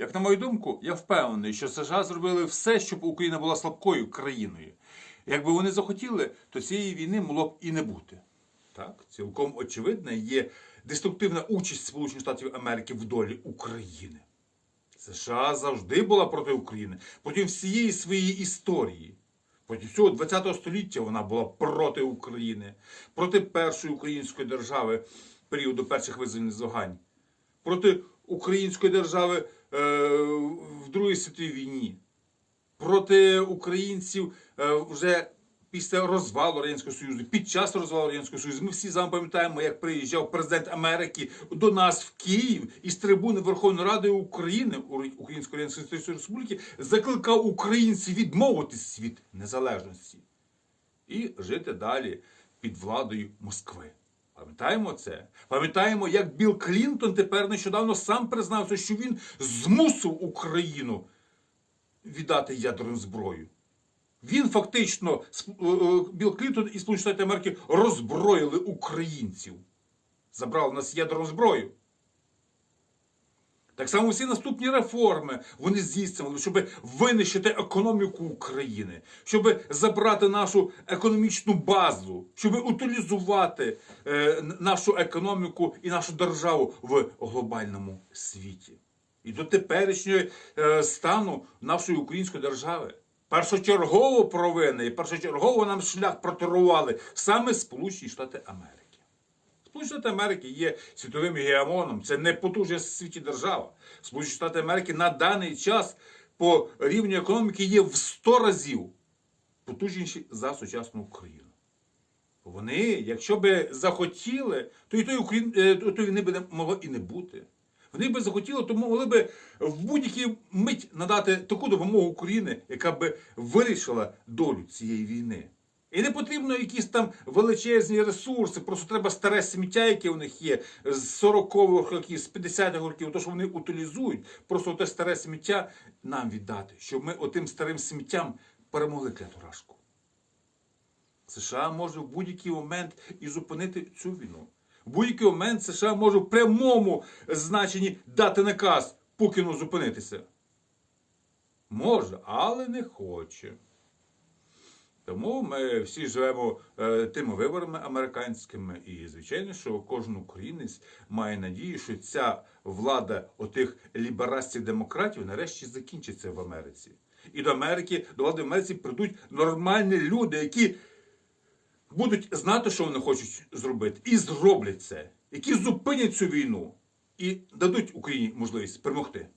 Як на мою думку, я впевнений, що США зробили все, щоб Україна була слабкою країною. Якби вони захотіли, то цієї війни могло б і не бути. Так, цілком очевидна є деструктивна участь Сполучених Штатів Америки в долі України. США завжди була проти України, проти всієї своєї історії. Проти всього ХХ століття вона була проти України, проти першої української держави періоду перших визвольних змагань, проти української держави в Другій світовій війні, проти українців е, вже після розвалу Радянського Союзу, під час розвалу Радянського Союзу. Ми всі з вами пам'ятаємо, як приїжджав президент Америки до нас в Київ із трибуни Верховної Ради України Української Радянської Республіки закликав українців відмовитись від незалежності і жити далі під владою Москви. Пам'ятаємо це? Пам'ятаємо, як Білл Клінтон тепер нещодавно сам признався, що він змусив Україну віддати ядерну зброю. Він фактично, сп- е, Білл Клінтон і Сполучені Штати Америки роззброїли українців. Забрали в нас ядерну зброю. Так само всі наступні реформи вони здійснювали, щоб винищити економіку України, щоб забрати нашу економічну базу, щоб утилізувати е, нашу економіку і нашу державу в глобальному світі. І до теперішнього е, стану нашої української держави. Першочергово провини і першочергово нам шлях проторували саме Сполучені Штати Америки. Сполучені Штати Америки є світовим геомоном, це найпотужніша в світі держава. Сполучені Штати Америки на даний час по рівню економіки є в 100 разів потужніші за сучасну Україну. Вони, якщо би захотіли, то і тої Україн... е, то війни би не могло і не бути. Вони би захотіли, то могли би в будь-якій мить надати таку допомогу Україні, яка би вирішила долю цієї війни. І не потрібно якісь там величезні ресурси, просто треба старе сміття, яке у них є, з 40-х років, з 50-х років, то що вони утилізують, просто те старе сміття нам віддати, щоб ми отим старим сміттям перемогли клятурашку. США може в будь-який момент і зупинити цю війну. В будь-який момент США може в прямому значенні дати наказ Путіну зупинитися. Може, але не хоче. Тому ми всі живемо е, тими виборами американськими, і звичайно, що кожен українець має надію, що ця влада отих ліберастів-демократів нарешті закінчиться в Америці. І до Америки, до влади в Америці прийдуть нормальні люди, які будуть знати, що вони хочуть зробити, і зроблять це, які зупинять цю війну і дадуть Україні можливість перемогти.